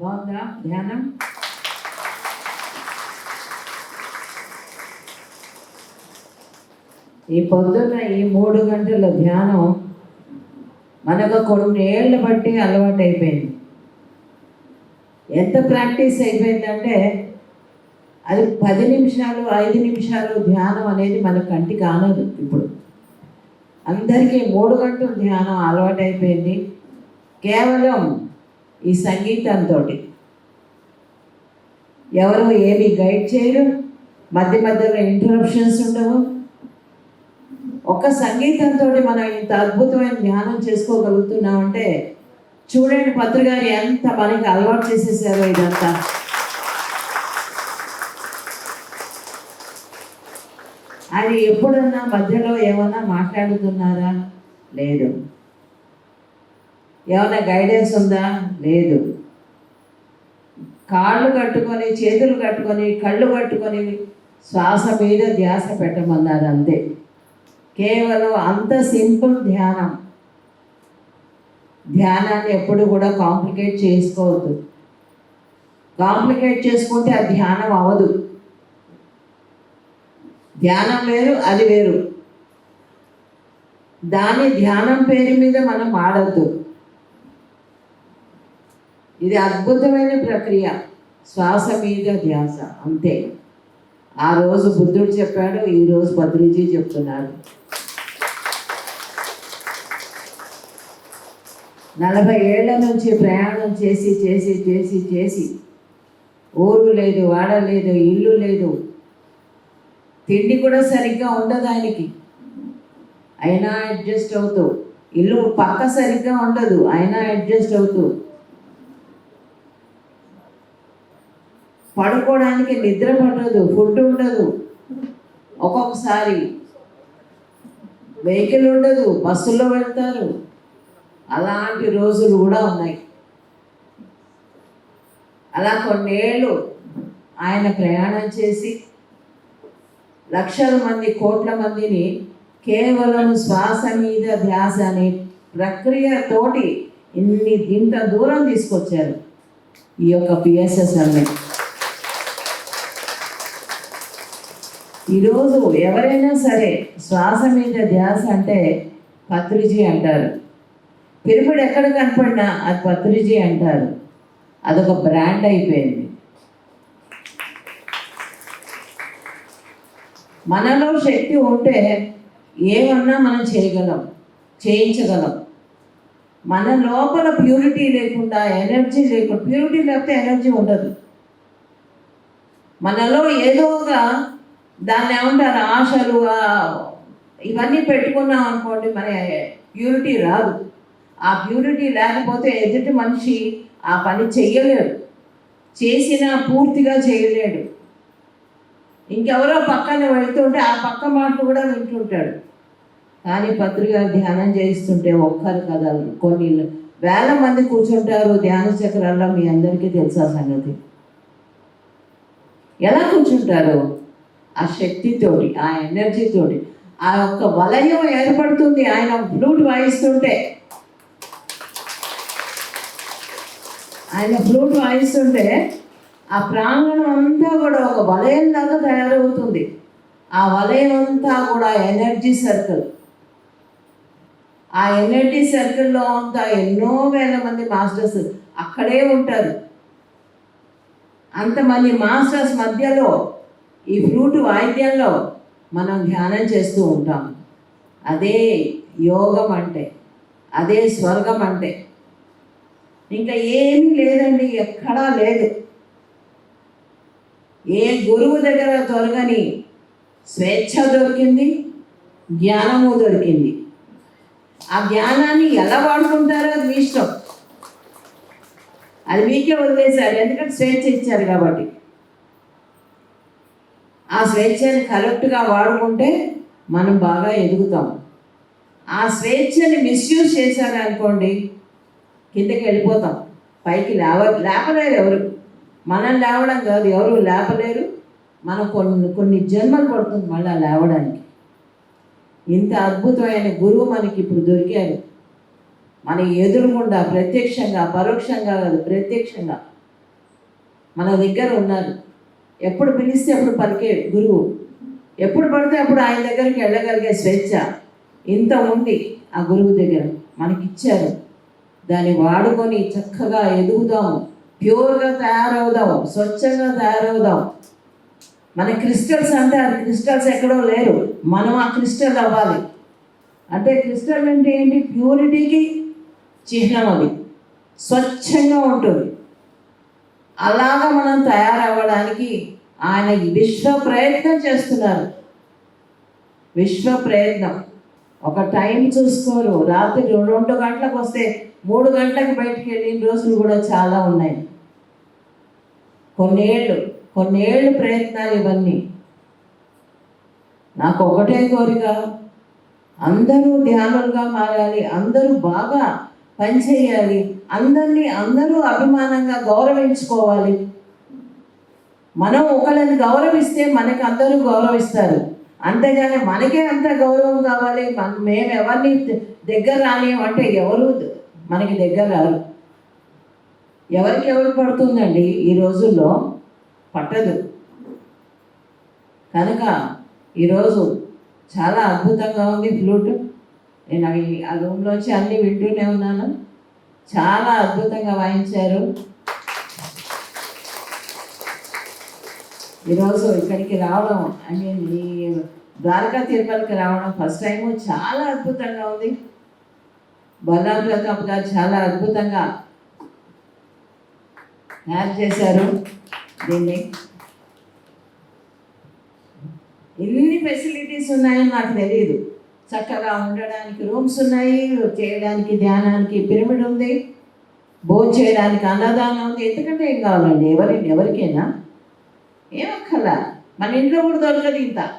బాగుందా? ధ్యానం? ఈ పొద్దున్న ఈ మూడు గంటల ధ్యానం మనకు కొన్ని ఏళ్ళు బట్టి అలవాటు అయిపోయింది ఎంత ప్రాక్టీస్ అయిపోయిందంటే అది పది నిమిషాలు ఐదు నిమిషాలు ధ్యానం అనేది మన కంటి కానదు ఇప్పుడు. అందరికీ మూడు గంటలు ధ్యానం అలవాటైపోయింది. కేవలం ఈ సంగీతంతో ఎవరు ఏమి గైడ్ చేయరు? మధ్య మధ్యలో ఇంటరప్షన్స్ ఉండవు. ఒక సంగీతంతో మనం ఇంత అద్భుతమైన ధ్యానం చేసుకోగలుగుతున్నామంటే చూడండి పత్రికారు ఎంత మనకి అలవాటు చేసేసారో ఇదంతా. అది ఎప్పుడన్నా మధ్యలో ఏమన్నా మాట్లాడుతున్నారా? లేదు. ఏమైనా గైడెన్స్ ఉందా? లేదు. కాళ్ళు కట్టుకొని చేతులు కట్టుకొని కళ్ళు కట్టుకొని శ్వాస మీద ధ్యాస పెట్టమన్నారు అంతే. కేవలం అంత సింపుల్ ధ్యానం. ధ్యానాన్ని ఎప్పుడు కూడా కాంప్లికేట్ చేసుకోవద్దు. కాంప్లికేట్ చేసుకుంటే అది ధ్యానం అవ్వదు. ధ్యానం వేరు అది వేరు. దాని ధ్యానం పేరు మీద మనం ఆడద్దు ఇది అద్భుతమైన ప్రక్రియ. శ్వాస మీద ధ్యాస అంతే. ఆ రోజు బుద్ధుడు చెప్పాడు ఈరోజు రోజు భద్రుజీ చెప్తున్నారు నలభై ఏళ్ళ నుంచి ప్రయాణం చేసి చేసి చేసి చేసి ఊరు లేదు వాడ లేదు ఇల్లు లేదు. తిండి కూడా సరిగ్గా ఉండదు ఆయనకి. అయినా అడ్జస్ట్ అవుతూ ఇల్లు పక్క సరిగ్గా ఉండదు అయినా అడ్జస్ట్ అవుతూ. పడుకోవడానికి నిద్ర పట్టదు ఫుడ్ ఉండదు. ఒక్కొక్కసారి వెహికల్ ఉండదు బస్సులో వెళ్తారు. అలాంటి రోజులు కూడా ఉన్నాయి. అలా కొన్నేళ్ళు ఆయన ప్రయాణం చేసి లక్షల మంది కోట్ల మందిని కేవలం శ్వాస మీద ధ్యాస అనే ప్రక్రియతోటి ఇన్ని ఇంత దూరం తీసుకొచ్చారు ఈ యొక్క పిఎస్ఎస్ అనేది ఈరోజు ఎవరైనా సరే శ్వాస మీద ధ్యాస అంటే పత్రిజీ అంటారు. పిరుపుడు ఎక్కడ కనపడినా అది పత్రిజీ అంటారు. అదొక బ్రాండ్ అయిపోయింది. మనలో శక్తి ఉంటే ఏమన్నా మనం చేయగలం చేయించగలం. మన లోపల ప్యూరిటీ లేకుండా ఎనర్జీ లేకుండా ప్యూరిటీ లేకపోతే ఎనర్జీ ఉండదు. మనలో ఏదో ఒక దాన్ని ఏమంటారు? ఆశలు ఇవన్నీ పెట్టుకున్నాం అనుకోండి మన ప్యూరిటీ రాదు. ఆ ప్యూరిటీ లేకపోతే ఎదుటి మనిషి ఆ పని చెయ్యలేడు. చేసినా పూర్తిగా చేయలేడు. ఇంకెవరో పక్కన వెళ్తుంటే ఆ పక్క మాటలు కూడా వింటుంటాడు. కానీ పత్రిక ధ్యానం చేయిస్తుంటే ఒక్కరు కదా కొన్ని వేల మంది కూర్చుంటారు ధ్యాన చక్రాల్లో మీ అందరికీ తెలుసా సంగతి? ఎలా కూర్చుంటారు? ఆ శక్తితోటి ఆ ఎనర్జీతోటి ఆ యొక్క వలయం ఏర్పడుతుంది ఆయన ఫ్లూట్ వాయిస్తుంటే. ఆయన ఫ్లూట్ వాయిస్తుంటే ఆ ప్రాంగణం అంతా కూడా ఒక వలయం లాగా తయారవుతుంది. ఆ వలయం అంతా కూడా ఎనర్జీ సర్కిల్. ఆ ఎనర్జీ సర్కిల్లో అంతా ఎన్నో వేల మంది మాస్టర్స్ అక్కడే ఉంటారు. అంతమంది మాస్టర్స్ మధ్యలో ఈ ఫ్లూట్ వాయిద్యంలో మనం ధ్యానం చేస్తూ ఉంటాం. అదే యోగం అంటే అదే స్వర్గం అంటే ఇంకా ఏమీ లేదండి ఎక్కడా లేదు. ఏ గురువు దగ్గర దొరకని స్వేచ్ఛ దొరికింది జ్ఞానము దొరికింది. ఆ జ్ఞానాన్ని ఎలా వాడుకుంటారో అది మీ ఇష్టం. అది మీకే వదిలేశారు ఎందుకంటే స్వేచ్ఛ ఇచ్చారు కాబట్టి. ఆ స్వేచ్ఛని కరెక్ట్గా వాడుకుంటే మనం బాగా ఎదుగుతాం. ఆ స్వేచ్ఛని మిస్యూజ్ చేశారనుకోండి కిందకి వెళ్ళిపోతాం. పైకి లేవ లేపలేరు ఎవరు. మనం లేవడం కాదు ఎవరు లేపలేరు. మనం కొన్ని కొన్ని జన్మలు పడుతుంది మళ్ళీ లేవడానికి. ఇంత అద్భుతమైన గురువు మనకి ఇప్పుడు దొరికారు. మన ఎదురుగుండా ప్రత్యక్షంగా పరోక్షంగా కాదు ప్రత్యక్షంగా మన దగ్గర ఉన్నారు. ఎప్పుడు పిలిస్తే అప్పుడు పలికే గురువు. ఎప్పుడు పడితే అప్పుడు ఆయన దగ్గరికి వెళ్ళగలిగే స్వేచ్ఛ ఇంత ఉంది ఆ గురువు దగ్గర. మనకి ఇచ్చారు దాన్ని వాడుకొని చక్కగా ఎదుగుదాము ప్యూర్గా తయారవుదాం. స్వచ్ఛంగా తయారవుదాం. మన క్రిస్టల్స్ అంటే ఆ క్రిస్టల్స్ ఎక్కడో లేరు. మనం ఆ క్రిస్టల్ అవ్వాలి. అంటే క్రిస్టల్ అంటే ఏంటి? ప్యూరిటీకి చిహ్నం అది. స్వచ్ఛంగా ఉంటుంది. అలాగా మనం తయారవ్వడానికి ఆయన విశ్వ ప్రయత్నం చేస్తున్నారు. విశ్వ ప్రయత్నం. ఒక టైం చూసుకోరు. రాత్రి రెండు గంటలకు వస్తే మూడు గంటలకు బయటికి వెళ్ళిన రోజులు కూడా చాలా ఉన్నాయి. కొన్నేళ్ళు కొన్నేళ్ళు ప్రయత్నాలు ఇవన్నీ. నాకు ఒకటే కోరిక. అందరూ ధ్యానులుగా మారాలి. అందరూ బాగా పనిచేయాలి. అందరినీ అందరూ అభిమానంగా గౌరవించుకోవాలి. మనం ఒకళ్ళని గౌరవిస్తే మనకి అందరూ గౌరవిస్తారు. అంతేగాని మనకే అంత గౌరవం కావాలి. మన మేము ఎవరిని దగ్గర రానియమంటే ఎవరు మనకి దగ్గర రారు. ఎవరికి ఎవరు పడుతుందండి? ఈ రోజుల్లో పట్టదు. కనుక ఈరోజు చాలా అద్భుతంగా ఉంది ఫ్లూట్. నేను అవి ఆ రూమ్లోంచి అన్నీ వింటూనే ఉన్నాను. చాలా అద్భుతంగా వాయించారు. ఈరోజు ఇక్కడికి రావడం ఐ మీన్ ఈ ద్వారకా తిరుపతికి రావడం ఫస్ట్ టైము చాలా అద్భుతంగా ఉంది. బలరాం ప్రతాప్ గారు చాలా అద్భుతంగా తయారు చేశారు దీన్ని. ఎన్ని ఫెసిలిటీస్ ఉన్నాయో నాకు తెలియదు చక్కగా ఉండడానికి రూమ్స్ ఉన్నాయి చేయడానికి ధ్యానానికి పిరమిడ్ ఉంది భోజనం చేయడానికి అన్నదానం ఉంది. ఎందుకంటే ఏం కావాలండి? ఎవరి ఎవరికైనా ఏమక్కర్లా మన ఇంట్లో కూడా దొరకదు ఇంత.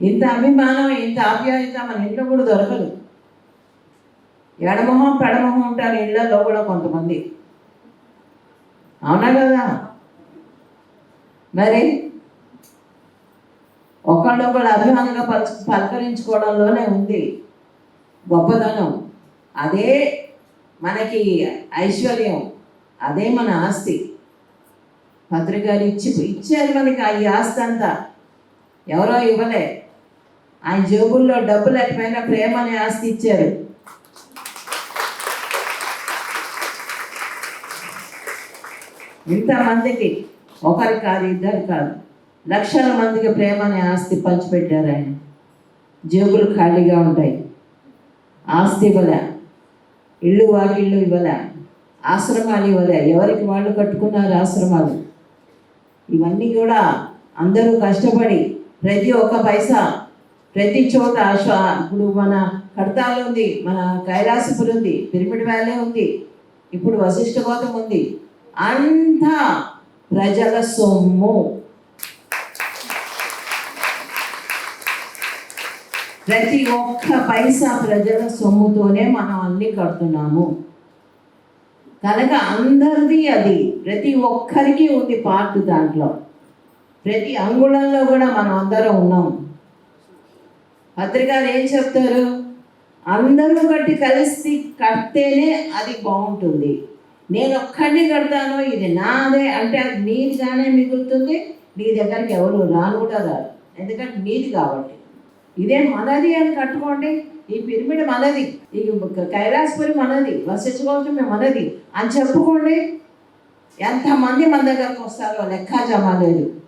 ఇంత అభిమానం ఇంత ఆప్యాయత మన ఇంట్లో కూడా దొరకదు. ఎడమొహం పెడమొహం ఉంటారు ఇళ్ళలో కూడా కొంతమంది. అవునా కదా? మరి ఒకళ్ళొకళ్ళు అభిమానంగా పలు పలకరించుకోవడంలోనే ఉంది గొప్పదనం అదే మనకి ఐశ్వర్యం. అదే మన ఆస్తి. పత్రికారు ఇచ్చి ఇచ్చారు మనకి ఆ ఆస్తి అంతా. ఎవరో ఇవ్వలే. ఆయన జేబుల్లో డబ్బు లేకపోయినా ప్రేమ అనే ఆస్తి ఇచ్చారు. ఇంతమందికి ఒకరు కాదు ఇద్దరు కాదు. లక్షల మందికి ప్రేమ అనే ఆస్తి పంచిపెట్టారు ఆయన. జేబులు ఖాళీగా ఉంటాయి. ఆస్తి ఇవ్వలే. ఇల్లు వాకిళ్ళు ఇవ్వలే. ఆశ్రమాలు ఇవ్వలే. ఎవరికి వాళ్ళు కట్టుకున్నారు ఆశ్రమాలు? ఇవన్నీ కూడా అందరూ కష్టపడి ప్రతి ఒక్క పైసా ప్రతి చోట ఇప్పుడు మన కడతాలు ఉంది మన కైలాసపురం ఉంది పిరమిడ్ వ్యాలీ ఉంది ఇప్పుడు వశిష్ఠ గోతం ఉంది. అంతా ప్రజల సొమ్ము. ప్రతి ఒక్క పైసా ప్రజల సొమ్ముతోనే మనం అన్ని కడుతున్నాము. కనుక అందరిది అది. ప్రతి ఒక్కరికి ఉంది పార్ట్ దాంట్లో. ప్రతి అంగుళంలో కూడా మనం అందరం ఉన్నాం. పత్రికలు ఏం చెప్తారు? అందరూ కట్టి కలిసి కడితేనే అది బాగుంటుంది. నేను ఒక్కడిని కడతాను ఇది నాదే అంటే అది నీదిగానే మిగులుతుంది. నీ దగ్గరికి ఎవరు రాను కూడా రాదు ఎందుకంటే నీది కాబట్టి. ఇదే మనది అని కట్టుకోండి. ఈ పిరమిడ్ మనది. ఈ కైలాసపురి మనది. వసించుకోవటం మనది. అని చెప్పుకోండి. ఎంతమంది మన దగ్గరకు వస్తారో లెక్కాజమా లేదు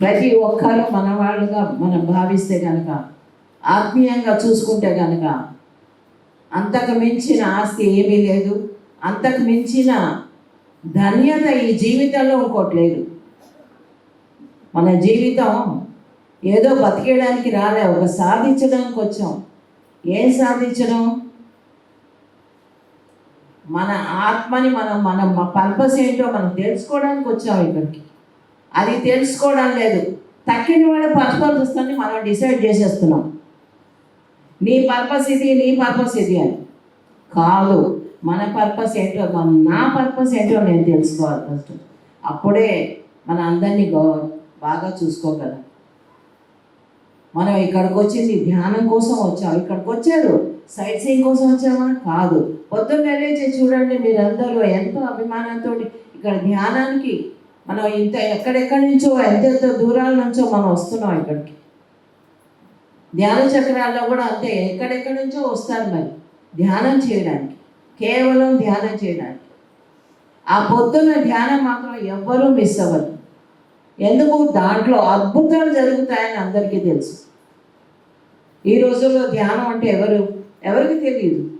ప్రతి ఒక్కరు మన వాళ్ళుగా మనం భావిస్తే కనుక ఆత్మీయంగా చూసుకుంటే కనుక అంతకు మించిన ఆస్తి ఏమీ లేదు. అంతకు మించిన ధన్యత ఈ జీవితంలో ఇంకోటి లేదు. మన జీవితం ఏదో బతికేయడానికి రాలే ఒక సాధించడానికి వచ్చాం. ఏం సాధించడం? మన ఆత్మని మనం మనం పర్పస్ ఏంటో మనం తెలుసుకోవడానికి వచ్చాం ఇక్కడికి. అది తెలుసుకోవడం లేదు. తక్కిన వాళ్ళ పర్పస్ వస్తుంది మనం డిసైడ్ చేసేస్తున్నాం. నీ పర్పస్ ఇది నీ పర్పస్ ఇది అని. కాదు మన పర్పస్ ఏంటో మన నా పర్పస్ ఏంటో నేను తెలుసుకోవాలి ఫస్ట్. అప్పుడే మన అందరినీ గౌ బాగా చూసుకోగలం. మనం ఇక్కడికి వచ్చింది ధ్యానం కోసం వచ్చాం. ఇక్కడికి వచ్చారు సైట్ సీయింగ్ కోసం వచ్చామా? కాదు. పొద్దున్నే లేచి చూడండి మీరందరూ ఎంతో అభిమానంతో ఇక్కడ ధ్యానానికి మనం ఇంత ఎక్కడెక్కడి నుంచో ఎంతెంత దూరాల నుంచో మనం వస్తున్నాం ఇక్కడికి. ధ్యాన చక్రాల్లో కూడా అంతే. ఎక్కడెక్కడి నుంచో వస్తారు మరి. ధ్యానం చేయడానికి. కేవలం ధ్యానం చేయడానికి. ఆ పొద్దున్న ధ్యానం మాత్రం ఎవ్వరూ మిస్ అవ్వరు. ఎందుకు దాంట్లో అద్భుతాలు జరుగుతాయని అందరికీ తెలుసు. ఈ రోజుల్లో ధ్యానం అంటే ఎవరు? ఎవరికి తెలియదు.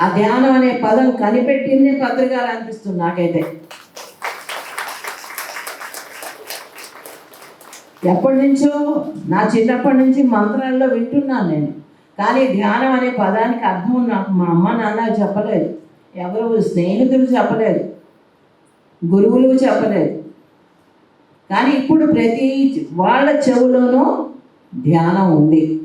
ఆ ధ్యానం అనే పదం కనిపెట్టిందే పత్రికలు అనిపిస్తుంది నాకైతే. ఎప్పటి నుంచో నా చిన్నప్పటి నుంచి మంత్రాల్లో వింటున్నాను నేను. కానీ ధ్యానం అనే పదానికి అర్థం నాకు మా అమ్మ నాన్న చెప్పలేదు. ఎవరు స్నేహితులు చెప్పలేదు. గురువులు చెప్పలేదు. కానీ ఇప్పుడు ప్రతి వాళ్ళ చెవులోనూ ధ్యానం ఉంది.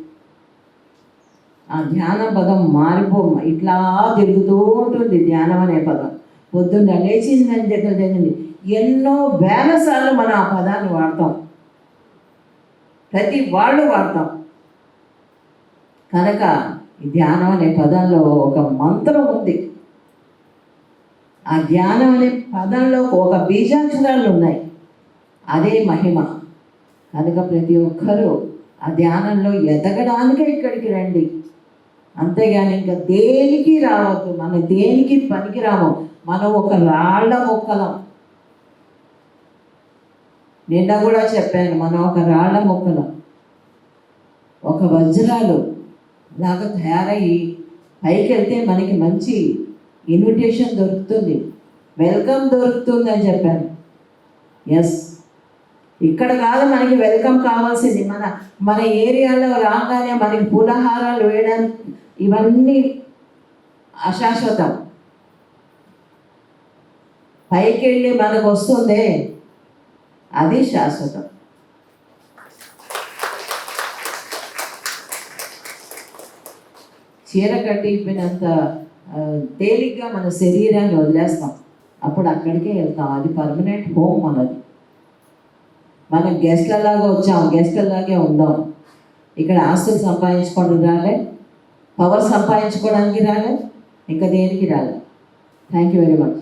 ఆ ధ్యాన పదం మారిపో ఇట్లా తిరుగుతూ ఉంటుంది ధ్యానం అనే పదం. పొద్దున్న లేచిందని దగ్గర జరిగింది ఎన్నో వేల సార్లు మనం ఆ పదాన్ని వాడతాం. ప్రతి వాళ్ళు వాడతాం. కనుక ధ్యానం అనే పదంలో ఒక మంత్రం ఉంది. ఆ ధ్యానం అనే పదంలో ఒక బీజాక్షరాలు ఉన్నాయి. అదే మహిమ. కనుక ప్రతి ఒక్కరూ ఆ ధ్యానంలో ఎదగడానికే ఇక్కడికి రండి. అంతేగాని ఇంకా దేనికి రావద్దు? మన దేనికి పనికి రాము? మనం ఒక రాళ్ళ మొక్కలం. నిన్న కూడా చెప్పాను మనం ఒక రాళ్ళ మొక్కలం. ఒక వజ్రాలు లాగా తయారయ్యి పైకి వెళ్తే మనకి మంచి ఇన్విటేషన్ దొరుకుతుంది. వెల్కమ్ దొరుకుతుంది అని చెప్పాను. ఎస్ ఇక్కడ కాదు మనకి వెల్కమ్ కావాల్సింది మన మన ఏరియాలో రాగానే మనకి పూలహారాలు వేయడానికి ఇవన్నీ అశాశ్వతం. పైకి వెళ్ళి మనకు వస్తుందే అది శాశ్వతం. చీర కట్టిపోయినంత తేలిగ్గా మన శరీరాన్ని వదిలేస్తాం. అప్పుడు అక్కడికే వెళ్తాం. అది పర్మనెంట్ హోమ్ మనది. మనం గెస్ట్లలాగా వచ్చాం గెస్ట్లలాగే ఉందాం. ఇక్కడ ఆస్తులు సంపాదించుకోవడం రాలే పవర్ సంపాదించుకోవడానికి రాలే ఇంకా దేనికి రాలే. Thank you very much